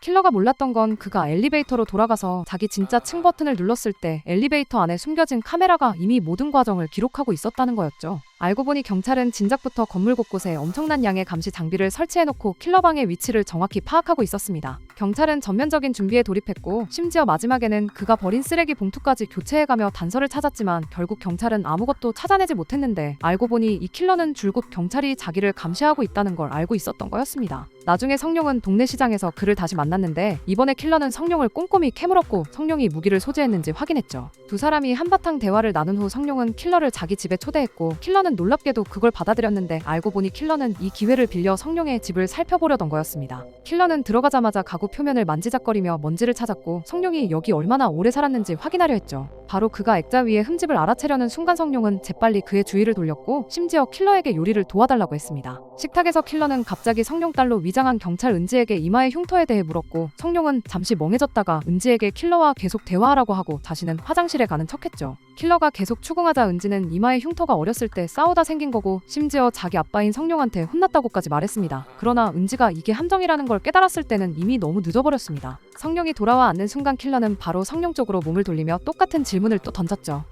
킬러가 몰랐던 건 그가 엘리베이터로 돌아가서 자기 진짜 층 버튼을 눌렀을 때 엘리베이터 안에 숨겨진 카메라가 이미 모든 과정을 기록하고 있었다는 거였죠. 알고 보니 경찰은 진작부터 건물 곳곳에 엄청난 양의 감시 장비를 설치해놓고 킬러방의 위치를 정확히 파악하고 있었습니다. 경찰은 전면적인 준비에 돌입했고 심지어 마지막에는 그가 버린 쓰레기 봉투까지 교체해가며 단서를 찾았지만 결국 경찰은 아무것도 찾아내지 못했는데 알고 보니 이 킬러는 줄곧 경찰이 자기를 감시하고 있다는 걸 알고 있었던 거였습니다. 나중에 성룡은 동네 시장에서 그를 다시 만났는데 이번에 킬러는 성룡을 꼼꼼히 캐물었고 성룡이 무기를 소지했는지 확인했죠. 두 사람이 한바탕 대화를 나눈 후 성룡은 킬러를 자기 집에 초대했고 킬러는 놀랍게도 그걸 받아들였는데 알고 보니 킬러는 이 기회를 빌려 성룡의 집을 살펴보려던 거였습니다. 킬러는 들어가자마자 가구 표면을 만지작거리며 먼지를 찾았고 성룡이 여기 얼마나 오래 살았는지 확인하려 했죠. 바로 그가 액자 위에 흠집을 알아채려는 순간 성룡은 재빨리 그의 주의를 돌렸고 심지어 킬러에게 요리를 도와달라고 했습니다. 식탁에서 킬러는 갑자기 성룡 딸로 위장한 경찰 은지에게 이마의 흉터에 대해 물었고 성룡은 잠시 멍해졌다가 은지에게 킬러와 계속 대화하라고 하고 자신은 화장실에 가는 척했죠. 킬러가 계속 추궁하자 은지는 이마의 흉터가 어렸을 때 싸우다 생긴 거고 심지어 자기 아빠인 성룡한테 혼났다고까지 말했습니다. 그러나 은지가 이게 함정이라는 걸 깨달았을 때는 이미 너무 늦어버렸습니다. 성룡이 돌아와 앉는 순간 킬러는 바로 성룡 쪽으로 몸을 돌리며 똑같은 질문을 또 던졌죠.